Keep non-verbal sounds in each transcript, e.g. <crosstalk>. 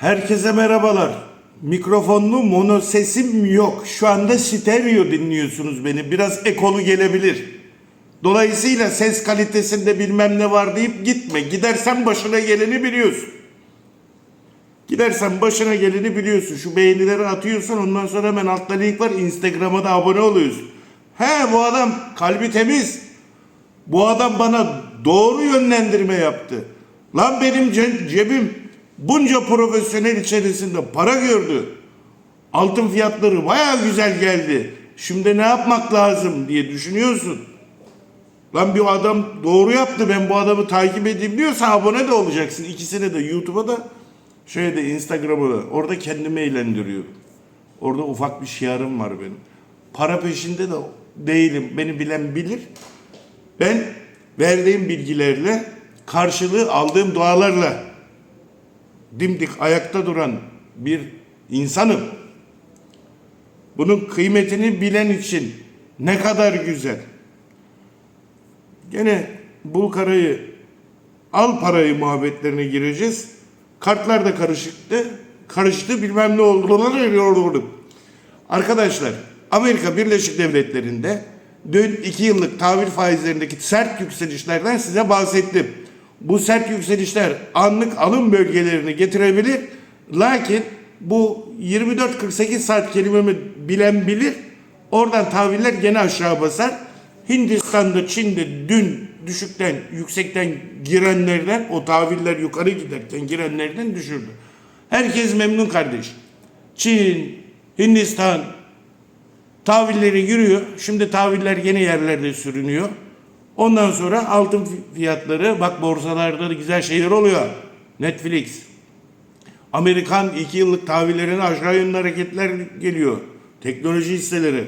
Herkese merhabalar. Mikrofonlu mono sesim yok. Şu anda stereo dinliyorsunuz beni. Biraz ekolu gelebilir. Dolayısıyla ses kalitesinde bilmem ne var deyip gitme. Gidersen başına geleni biliyorsun. Gidersen başına geleni biliyorsun. Şu beğenileri atıyorsun ondan sonra hemen altta link var. Instagram'a da abone oluyorsun. He bu adam kalbi temiz. Bu adam bana doğru yönlendirme yaptı. Lan benim ce- cebim bunca profesyonel içerisinde para gördü. Altın fiyatları baya güzel geldi. Şimdi ne yapmak lazım diye düşünüyorsun. Lan bir adam doğru yaptı ben bu adamı takip edeyim diyorsa abone de olacaksın. İkisine de YouTube'a da şöyle de Instagram'a da. Orada kendimi eğlendiriyorum. Orada ufak bir şiarım var benim. Para peşinde de değilim. Beni bilen bilir. Ben verdiğim bilgilerle karşılığı aldığım dualarla dimdik ayakta duran bir insanım. Bunun kıymetini bilen için ne kadar güzel. Gene bul karayı al parayı muhabbetlerine gireceğiz. Kartlar da karışıktı. Karıştı bilmem ne oldu. Arkadaşlar Amerika Birleşik Devletleri'nde dün 2 yıllık tahvil faizlerindeki sert yükselişlerden size bahsettim. Bu sert yükselişler anlık alım bölgelerini getirebilir. Lakin bu 24-48 saat kelimemi bilen bilir. Oradan tahviller gene aşağı basar. Hindistan'da, Çin'de dün düşükten, yüksekten girenlerden, o tahviller yukarı giderken girenlerden düşürdü. Herkes memnun kardeş. Çin, Hindistan, tahvilleri yürüyor. Şimdi tahviller yeni yerlerde sürünüyor. Ondan sonra altın fiyatları, bak borsalarda da güzel şeyler oluyor. Netflix, Amerikan 2 yıllık tahvillerine aşağı yönlü hareketler geliyor. Teknoloji hisseleri.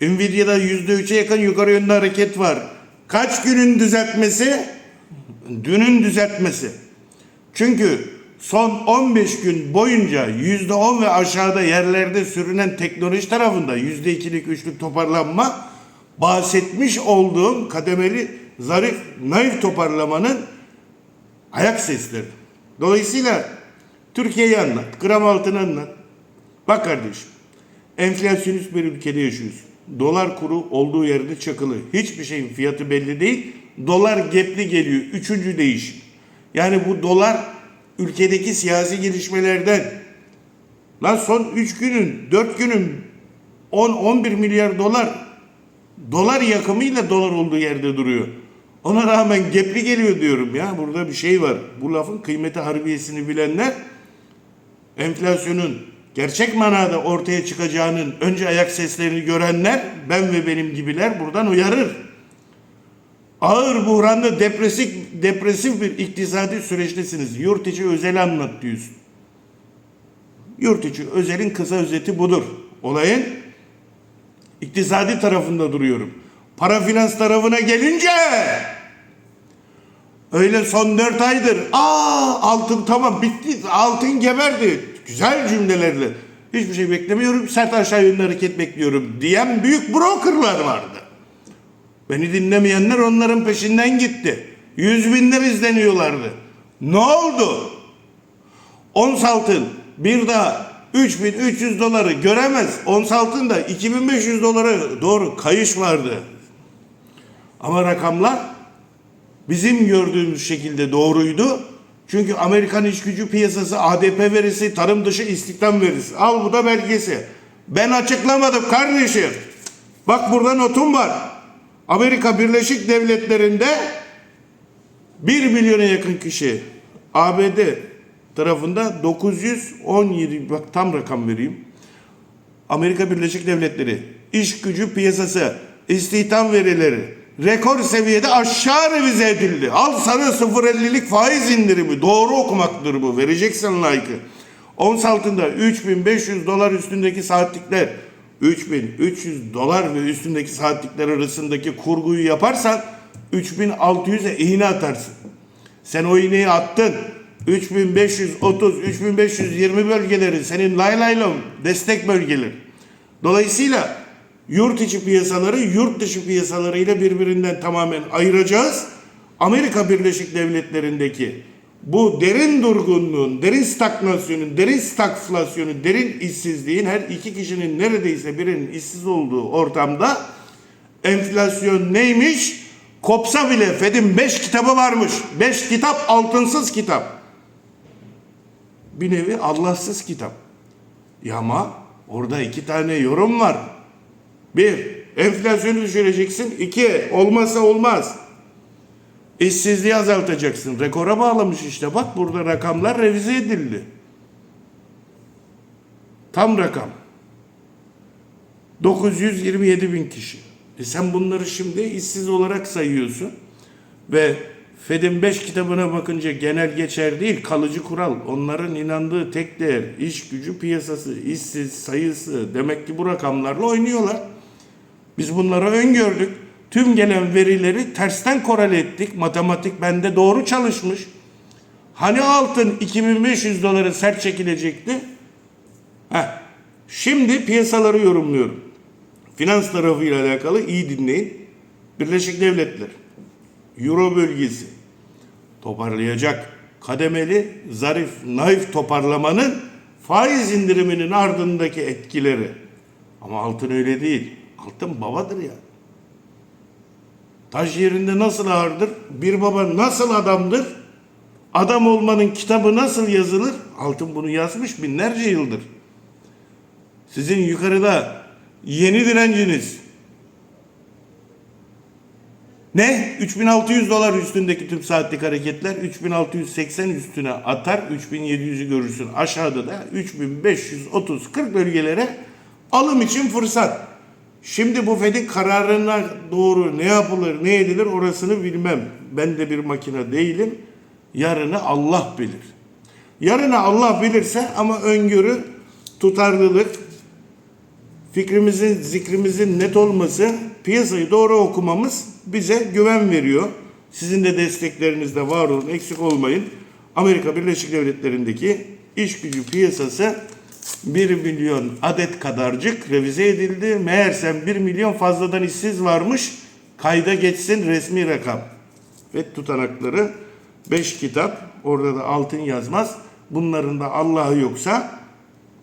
Nvidia'da %3'e yakın yukarı yönlü hareket var. Kaç günün düzeltmesi? Dünün düzeltmesi. Çünkü son 15 gün boyunca %10 ve aşağıda yerlerde sürünen teknoloji tarafında %2'lik üçlük toparlanma bahsetmiş olduğum kademeli zarif naif toparlamanın ayak sesleri. Dolayısıyla Türkiye'yi anlat, gram altını anlat. Bak kardeşim, enflasyonist bir ülkede yaşıyorsun. Dolar kuru olduğu yerde çakılı. Hiçbir şeyin fiyatı belli değil. Dolar gepli geliyor. Üçüncü değişim. Yani bu dolar ülkedeki siyasi gelişmelerden lan son 3 günün, 4 günün 10-11 milyar dolar dolar yakımıyla dolar olduğu yerde duruyor. Ona rağmen gepli geliyor diyorum ya. Burada bir şey var. Bu lafın kıymeti harbiyesini bilenler enflasyonun gerçek manada ortaya çıkacağının önce ayak seslerini görenler ben ve benim gibiler buradan uyarır. Ağır buhranda depresif, depresif bir iktisadi süreçtesiniz. Yurt içi özel anlat diyorsun. Yurt içi özelin kısa özeti budur. Olayın iktisadi tarafında duruyorum. Para finans tarafına gelince öyle son dört aydır aa altın tamam bitti altın geberdi güzel cümlelerle hiçbir şey beklemiyorum sert aşağı yönlü hareket bekliyorum diyen büyük brokerlar vardı. Beni dinlemeyenler onların peşinden gitti. Yüz binler izleniyorlardı. Ne oldu? Ons altın bir daha 3300 doları göremez. Ons altın da 2500 dolara doğru kayış vardı. Ama rakamlar bizim gördüğümüz şekilde doğruydu. Çünkü Amerikan iş gücü piyasası, ADP verisi, tarım dışı istihdam verisi. Al bu da belgesi. Ben açıklamadım kardeşim. Bak burada notum var. Amerika Birleşik Devletleri'nde 1 milyona yakın kişi ABD tarafında 917 bak tam rakam vereyim. Amerika Birleşik Devletleri iş gücü piyasası istihdam verileri rekor seviyede aşağı revize edildi. Al sana 0.50'lik faiz indirimi. Doğru okumaktır bu. Vereceksin like'ı. Ons altında 3500 dolar üstündeki saatlikler 3300 dolar ve üstündeki saatlikler arasındaki kurguyu yaparsan 3600'e iğne atarsın. Sen o iğneyi attın. 3530, 3520 bölgeleri senin lay laylom destek bölgeleri. Dolayısıyla yurt içi piyasaları yurt dışı piyasalarıyla birbirinden tamamen ayıracağız. Amerika Birleşik Devletleri'ndeki bu derin durgunluğun, derin stagnasyonun, derin stagflasyonun, derin işsizliğin her iki kişinin neredeyse birinin işsiz olduğu ortamda enflasyon neymiş? Kopsa bile Fed'in 5 kitabı varmış. 5 kitap altınsız kitap. Bir nevi Allahsız kitap. Ya ama orada iki tane yorum var. Bir, enflasyonu düşüreceksin. İki, olmazsa olmaz. İşsizliği azaltacaksın. Rekora bağlamış işte. Bak burada rakamlar revize edildi. Tam rakam. 927 bin kişi. E sen bunları şimdi işsiz olarak sayıyorsun. Ve Fed'in 5 kitabına bakınca genel geçer değil, kalıcı kural. Onların inandığı tek değer, iş gücü piyasası, işsiz sayısı. Demek ki bu rakamlarla oynuyorlar. Biz bunları öngördük. Tüm gelen verileri tersten korele ettik. Matematik bende doğru çalışmış. Hani altın 2500 dolara sert çekilecekti? Heh. Şimdi piyasaları yorumluyorum. Finans tarafıyla alakalı iyi dinleyin. Birleşik Devletler, Euro bölgesi toparlayacak. Kademeli, zarif, naif toparlamanın faiz indiriminin ardındaki etkileri. Ama altın öyle değil. Altın babadır ya. Taş yerinde nasıl ağırdır? Bir baba nasıl adamdır? Adam olmanın kitabı nasıl yazılır? Altın bunu yazmış binlerce yıldır. Sizin yukarıda yeni direnciniz ne? 3600 dolar üstündeki tüm saatlik hareketler 3680 üstüne atar 3700'ü görürsün. Aşağıda da 3530 40 bölgelere alım için fırsat. Şimdi bu Fed'in kararına doğru ne yapılır ne edilir orasını bilmem. Ben de bir makine değilim. Yarını Allah bilir. Yarını Allah bilirse ama öngörü, tutarlılık, fikrimizin, zikrimizin net olması, piyasayı doğru okumamız bize güven veriyor. Sizin de desteklerinizde var olun, eksik olmayın. Amerika Birleşik Devletleri'ndeki iş gücü piyasası 1 milyon adet kadarcık revize edildi. Meğersem 1 milyon fazladan işsiz varmış. Kayda geçsin resmi rakam. Ve tutanakları 5 kitap. Orada da altın yazmaz. Bunların da Allah'ı yoksa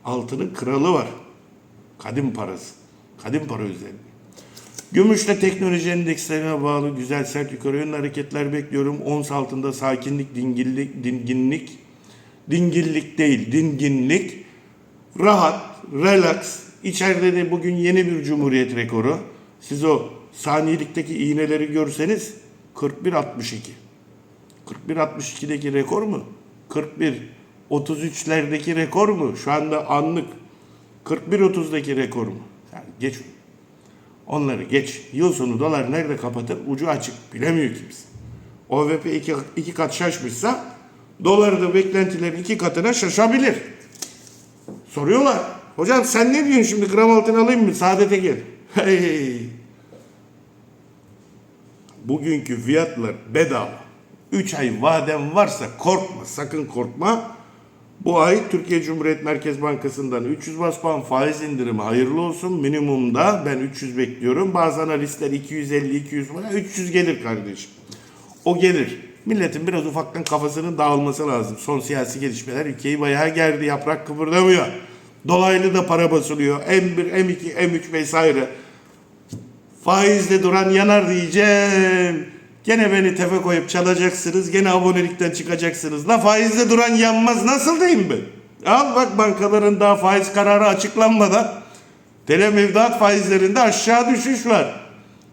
altının kralı var. Kadim parası. Kadim para özelliği. Gümüşle teknoloji endekslerine bağlı güzel sert yukarı yönlü hareketler bekliyorum. Ons altında sakinlik, dingillik, dinginlik, dingillik değil, dinginlik, rahat, relax. İçeride de bugün yeni bir cumhuriyet rekoru. Siz o saniyelikteki iğneleri görseniz 41.62. 41.62'deki rekor mu? 41 33'lerdeki rekor mu? Şu anda anlık 41.30'daki rekor mu? Yani geç Onları geç. Yıl sonu dolar nerede kapatır? Ucu açık. Bilemiyor kimse. OVP iki, iki kat şaşmışsa doları da beklentilerin iki katına şaşabilir. Soruyorlar. Hocam sen ne diyorsun şimdi gram altın alayım mı? Saadete gel. <laughs> Hey. Bugünkü fiyatlar bedava. 3 ay vadem varsa korkma, sakın korkma. Bu ay Türkiye Cumhuriyet Merkez Bankası'ndan 300 bas puan faiz indirimi hayırlı olsun. Minimumda ben 300 bekliyorum. Bazı analistler 250, 200 falan 300 gelir kardeşim. O gelir. Milletin biraz ufaktan kafasının dağılması lazım. Son siyasi gelişmeler ülkeyi bayağı gerdi. Yaprak kıpırdamıyor. Dolaylı da para basılıyor. M1, M2, M3 vesaire. Faizle duran yanar diyeceğim. Gene beni tefe koyup çalacaksınız. Gene abonelikten çıkacaksınız. La faizle duran yanmaz. Nasıl diyeyim ben? Al bak bankaların daha faiz kararı açıklanmadan tele mevduat faizlerinde aşağı düşüş var.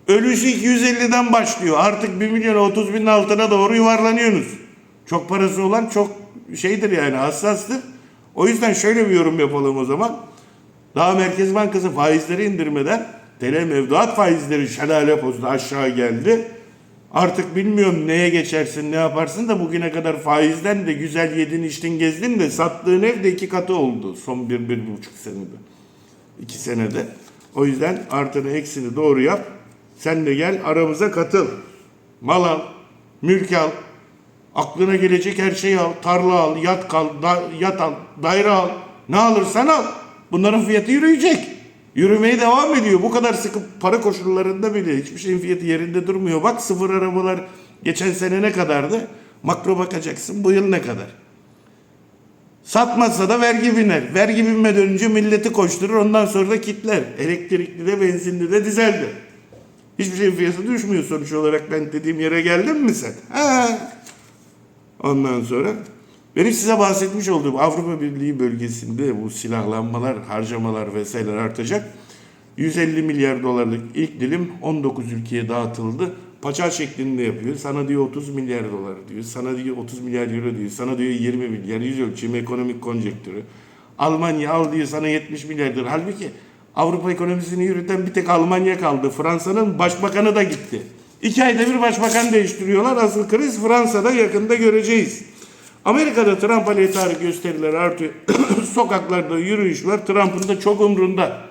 Ölüsü 250'den başlıyor. Artık 1 milyon 30 binin altına doğru yuvarlanıyorsunuz. Çok parası olan çok şeydir yani hassastır. O yüzden şöyle bir yorum yapalım o zaman. Daha Merkez Bankası faizleri indirmeden tele mevduat faizleri şelale pozda aşağı geldi. Artık bilmiyorum neye geçersin ne yaparsın da bugüne kadar faizden de güzel yedin içtin gezdin de sattığın ev de iki katı oldu son bir, bir buçuk senede. iki senede. O yüzden artını eksini doğru yap. Sen de gel aramıza katıl. Mal al, mülk al, aklına gelecek her şeyi al. Tarla al, yat kal, da, yat al, daire al. Ne alırsan al. Bunların fiyatı yürüyecek. Yürümeye devam ediyor. Bu kadar sıkı para koşullarında bile hiçbir şeyin fiyatı yerinde durmuyor. Bak sıfır arabalar geçen sene ne kadardı? Makro bakacaksın bu yıl ne kadar? Satmazsa da vergi biner. Vergi binmeden önce milleti koşturur ondan sonra da kitler. Elektrikli de benzinli de dizeldi. Hiçbir şeyin fiyatı düşmüyor sonuç olarak ben dediğim yere geldin mi sen? Ha. Ondan sonra benim size bahsetmiş olduğum Avrupa Birliği bölgesinde bu silahlanmalar, harcamalar vesaire artacak. 150 milyar dolarlık ilk dilim 19 ülkeye dağıtıldı. Paçal şeklinde yapıyor. Sana diyor 30 milyar dolar diyor. Sana diyor 30 milyar euro diyor. Sana diyor 20 milyar. Yüz ölçümü ekonomik konjektürü. Almanya al diyor sana 70 milyar dolar. Halbuki Avrupa ekonomisini yürüten bir tek Almanya kaldı. Fransa'nın başbakanı da gitti. İki ayda bir başbakan değiştiriyorlar. Asıl kriz Fransa'da yakında göreceğiz. Amerika'da Trump aleyhtarı gösteriler artıyor. <clears throat> Sokaklarda yürüyüşler Trump'ın da çok umrunda.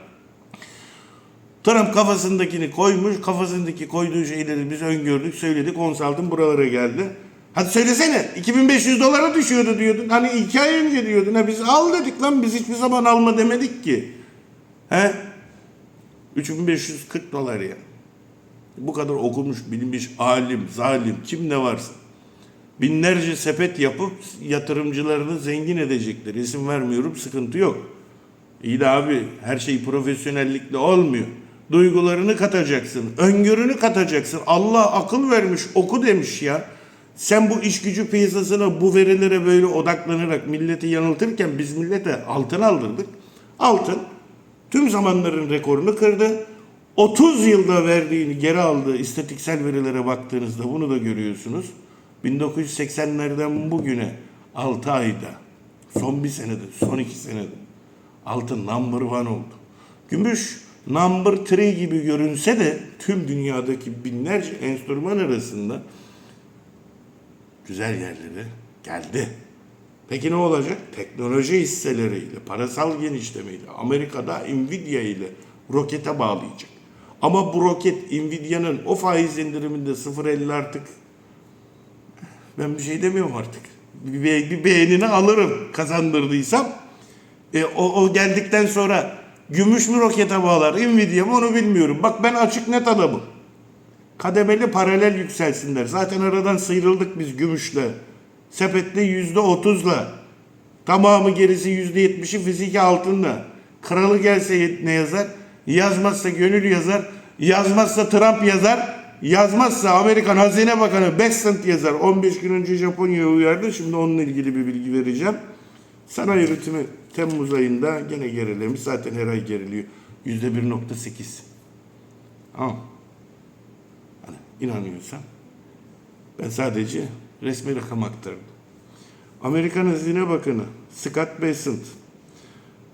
Trump kafasındakini koymuş, kafasındaki koyduğu şeyleri biz öngördük, söyledik, ons altın buralara geldi. Hadi söylesene, 2500 dolara düşüyordu diyordun. Hani iki ay önce diyordun. Ha biz al dedik lan, biz hiçbir zaman alma demedik ki. He? 3540 dolar ya. Bu kadar okumuş, bilmiş, alim, zalim, kim ne varsa. Binlerce sepet yapıp yatırımcılarını zengin edecekler. İsim vermiyorum, sıkıntı yok. İyi de abi her şey profesyonellikle olmuyor. Duygularını katacaksın, öngörünü katacaksın. Allah akıl vermiş, oku demiş ya. Sen bu iş gücü piyasasına, bu verilere böyle odaklanarak milleti yanıltırken biz millete altın aldırdık. Altın tüm zamanların rekorunu kırdı. 30 yılda verdiğini geri aldığı istatistiksel verilere baktığınızda bunu da görüyorsunuz. 1980'lerden bugüne 6 ayda, son bir senede, son iki senede altın number one oldu. Gümüş number three gibi görünse de tüm dünyadaki binlerce enstrüman arasında güzel yerlere geldi. Peki ne olacak? Teknoloji hisseleriyle, parasal genişlemeyle, Amerika'da Nvidia ile rokete bağlayacak. Ama bu roket Nvidia'nın o faiz indiriminde 0.50 artık ben bir şey demiyorum artık. Bir, be- bir beğenini alırım kazandırdıysam. E, o, o geldikten sonra gümüş mü rokete bağlar, Nvidia mı onu bilmiyorum. Bak ben açık net adamım. Kademeli paralel yükselsinler. Zaten aradan sıyrıldık biz gümüşle. Sepetle yüzde otuzla. Tamamı gerisi yüzde yetmişi fiziki altınla. Kralı gelse ne yazar? Yazmazsa gönül yazar. Yazmazsa Trump yazar. Yazmazsa Amerikan Hazine Bakanı Bessent yazar. 15 gün önce Japonya'ya uyardı. Şimdi onunla ilgili bir bilgi vereceğim. Sanayi üretimi Temmuz ayında gene gerilemiş. Zaten her ay geriliyor. Yüzde 1.8. Ama hani inanıyorsan ben sadece resmi rakam aktardım. Amerikan Hazine Bakanı Scott Bessent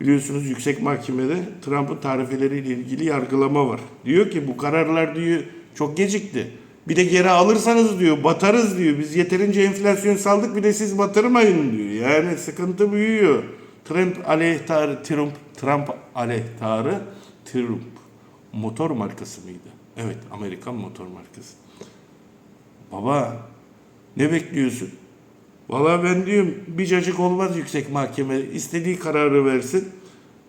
biliyorsunuz yüksek mahkemede Trump'ın tarifeleriyle ilgili yargılama var. Diyor ki bu kararlar diyor çok gecikti. Bir de geri alırsanız diyor batarız diyor. Biz yeterince enflasyon saldık bir de siz batırmayın diyor. Yani sıkıntı büyüyor. Trump aleyhtarı Trump, Trump aleyhtarı Trump motor markası mıydı? Evet Amerikan motor markası. Baba ne bekliyorsun? Vallahi ben diyorum bir cacık olmaz yüksek mahkeme. istediği kararı versin.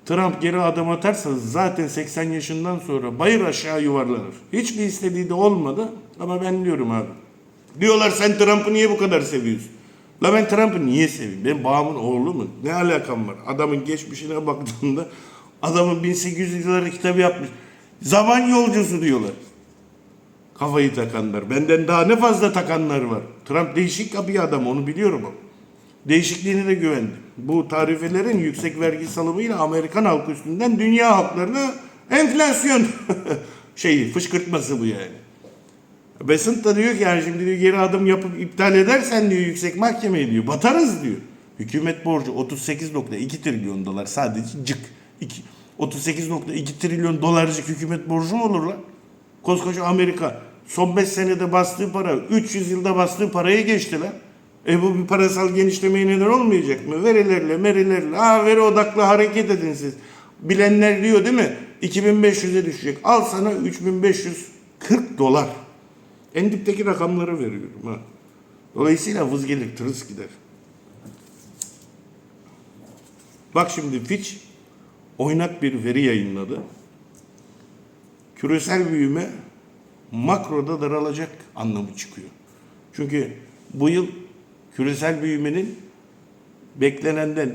Trump geri adım atarsa zaten 80 yaşından sonra bayır aşağı yuvarlanır. Hiçbir istediği de olmadı ama ben diyorum abi. Diyorlar sen Trump'ı niye bu kadar seviyorsun? La ben Trump'ı niye seveyim? Ben babamın oğlu mu? Ne alakam var? Adamın geçmişine baktığında adamın 1800 yılları kitabı yapmış. Zaman yolcusu diyorlar. Kafayı takanlar. Benden daha ne fazla takanlar var. Trump değişik bir adam onu biliyorum. Değişikliğine de güvendim. Bu tarifelerin yüksek vergi salımıyla Amerikan halkı üstünden dünya halklarına enflasyon <laughs> şeyi fışkırtması bu yani. Besant da diyor ki yani şimdi diyor, geri adım yapıp iptal edersen diyor yüksek mahkemeye diyor batarız diyor. Hükümet borcu 38.2 trilyon dolar sadece cık. İki- 38.2 trilyon dolarcık hükümet borcu mu olur lan? Koskoca Amerika son 5 senede bastığı para 300 yılda bastığı paraya geçti lan. E bu bir parasal genişlemeye neden olmayacak mı? Verilerle, merilerle, ha veri odaklı hareket edin siz. Bilenler diyor değil mi? 2500'e düşecek. Al sana 3540 dolar. En dipteki rakamları veriyorum ha. Dolayısıyla vız gelir, tırıs gider. Bak şimdi Fitch oynak bir veri yayınladı. Küresel büyüme makroda daralacak anlamı çıkıyor. Çünkü bu yıl küresel büyümenin beklenenden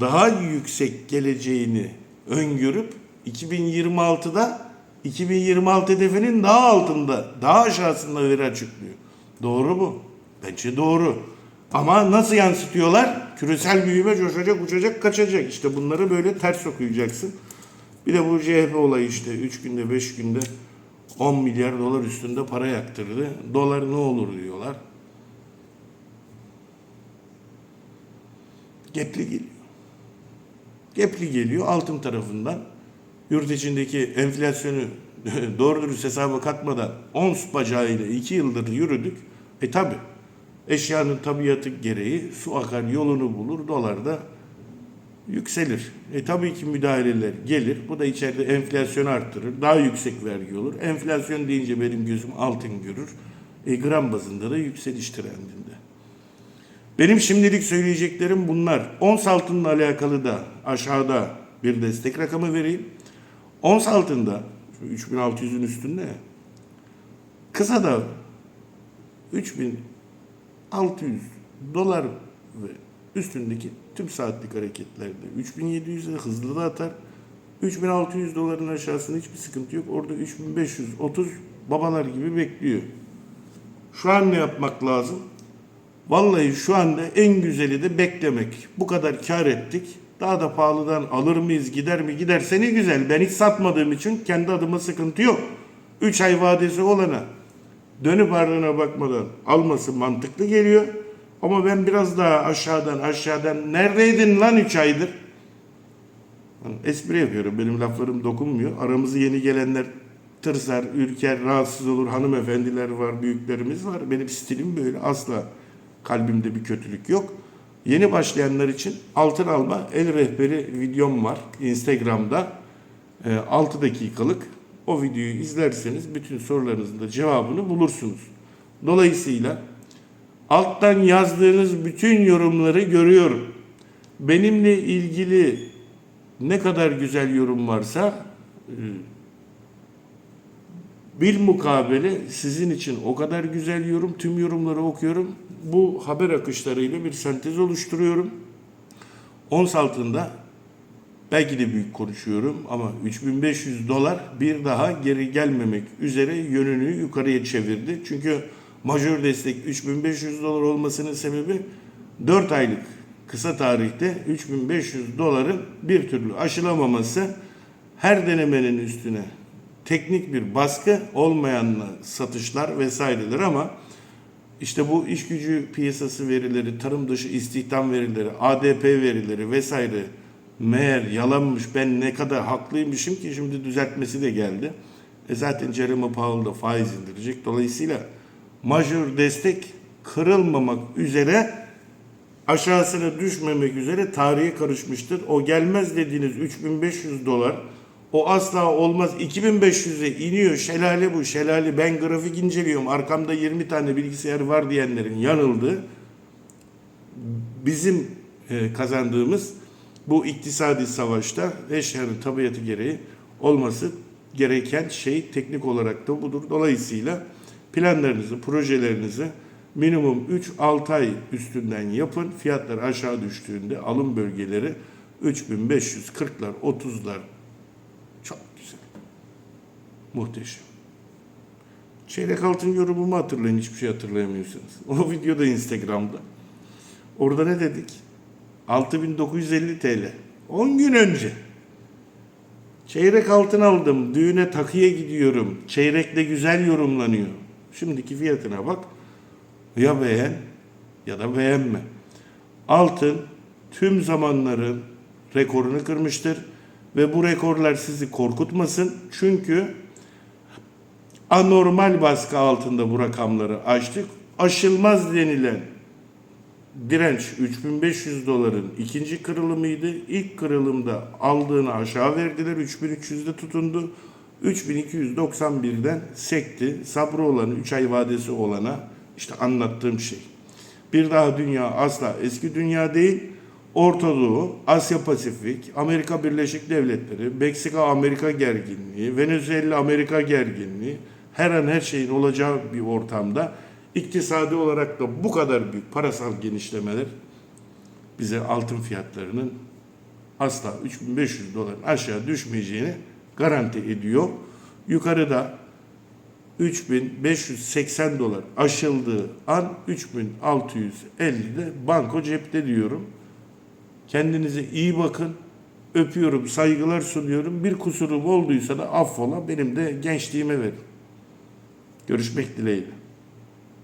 daha yüksek geleceğini öngörüp 2026'da 2026 hedefinin daha altında, daha aşağısında veri açıklıyor. Doğru mu? Bence doğru. Ama nasıl yansıtıyorlar? Küresel büyüme coşacak, uçacak, kaçacak. İşte bunları böyle ters okuyacaksın. Bir de bu CHP olayı işte 3 günde 5 günde 10 milyar dolar üstünde para yaktırdı. Dolar ne olur diyorlar. Gepli geliyor. Gepli geliyor altın tarafından. Yurt içindeki enflasyonu <laughs> doğru dürüst hesaba katmadan ons bacağıyla 2 yıldır yürüdük. E tabi eşyanın tabiatı gereği su akar yolunu bulur dolar da yükselir. E tabii ki müdahaleler gelir. Bu da içeride enflasyonu arttırır. Daha yüksek vergi olur. Enflasyon deyince benim gözüm altın görür. E gram bazında da yükseliş trendinde. Benim şimdilik söyleyeceklerim bunlar. Ons altınla alakalı da aşağıda bir destek rakamı vereyim. Ons altında şu 3600'ün üstünde kısa da 3600 dolar ve üstündeki tüm saatlik hareketlerde 3700'e hızlı da atar. 3600 doların aşağısında hiçbir sıkıntı yok. Orada 3530 babalar gibi bekliyor. Şu an ne yapmak lazım? Vallahi şu anda en güzeli de beklemek. Bu kadar kar ettik. Daha da pahalıdan alır mıyız, gider mi? Giderse ne güzel. Ben hiç satmadığım için kendi adıma sıkıntı yok. 3 ay vadesi olana dönüp ardına bakmadan alması mantıklı geliyor. Ama ben biraz daha aşağıdan aşağıdan neredeydin lan 3 aydır? Espri yapıyorum. Benim laflarım dokunmuyor. Aramızı yeni gelenler tırsar, ürker, rahatsız olur. Hanımefendiler var, büyüklerimiz var. Benim stilim böyle. Asla kalbimde bir kötülük yok. Yeni başlayanlar için altın alma el rehberi videom var Instagram'da. E, 6 dakikalık. O videoyu izlerseniz bütün sorularınızın da cevabını bulursunuz. Dolayısıyla alttan yazdığınız bütün yorumları görüyorum. Benimle ilgili ne kadar güzel yorum varsa e, bir mukabele sizin için o kadar güzel yorum, tüm yorumları okuyorum. Bu haber akışlarıyla bir sentez oluşturuyorum. Ons altında belki de büyük konuşuyorum ama 3500 dolar bir daha geri gelmemek üzere yönünü yukarıya çevirdi. Çünkü majör destek 3500 dolar olmasının sebebi 4 aylık kısa tarihte 3500 doların bir türlü aşılamaması her denemenin üstüne teknik bir baskı olmayan satışlar vesaireler ama işte bu iş gücü piyasası verileri, tarım dışı istihdam verileri, ADP verileri vesaire meğer yalanmış ben ne kadar haklıymışım ki şimdi düzeltmesi de geldi. E zaten Jeremy Powell da faiz indirecek. Dolayısıyla majör destek kırılmamak üzere aşağısına düşmemek üzere tarihe karışmıştır. O gelmez dediğiniz 3500 dolar o asla olmaz. 2500'e iniyor. Şelale bu. Şelale. Ben grafik inceliyorum. Arkamda 20 tane bilgisayar var diyenlerin yanıldığı. Bizim e, kazandığımız bu iktisadi savaşta eşyanın tabiatı gereği olması gereken şey teknik olarak da budur. Dolayısıyla planlarınızı, projelerinizi minimum 3-6 ay üstünden yapın. Fiyatlar aşağı düştüğünde alım bölgeleri 3540'lar, 30'lar çok güzel. Muhteşem. Çeyrek altın yorumumu hatırlayın hiçbir şey hatırlayamıyorsanız. <laughs> O videoda Instagram'da. Orada ne dedik? 6950 TL. 10 gün önce. Çeyrek altın aldım. Düğüne takıya gidiyorum. Çeyrekle güzel yorumlanıyor. Şimdiki fiyatına bak. Ya beğen ya da beğenme. Altın tüm zamanların rekorunu kırmıştır. Ve bu rekorlar sizi korkutmasın. Çünkü anormal baskı altında bu rakamları açtık. Aşılmaz denilen direnç 3500 doların ikinci kırılımıydı. İlk kırılımda aldığını aşağı verdiler. 3300'de tutundu. 3291'den sekti. Sabrı olanı 3 ay vadesi olana işte anlattığım şey. Bir daha dünya asla eski dünya değil. Orta Doğu, Asya Pasifik, Amerika Birleşik Devletleri, Meksika Amerika gerginliği, Venezuela Amerika gerginliği her an her şeyin olacağı bir ortamda iktisadi olarak da bu kadar büyük parasal genişlemeler bize altın fiyatlarının asla 3500 doların aşağı düşmeyeceğini garanti ediyor. Yukarıda 3580 dolar aşıldığı an 3650'de banko cepte diyorum. Kendinize iyi bakın. Öpüyorum, saygılar sunuyorum. Bir kusurum olduysa da affola benim de gençliğime verin. Görüşmek dileğiyle.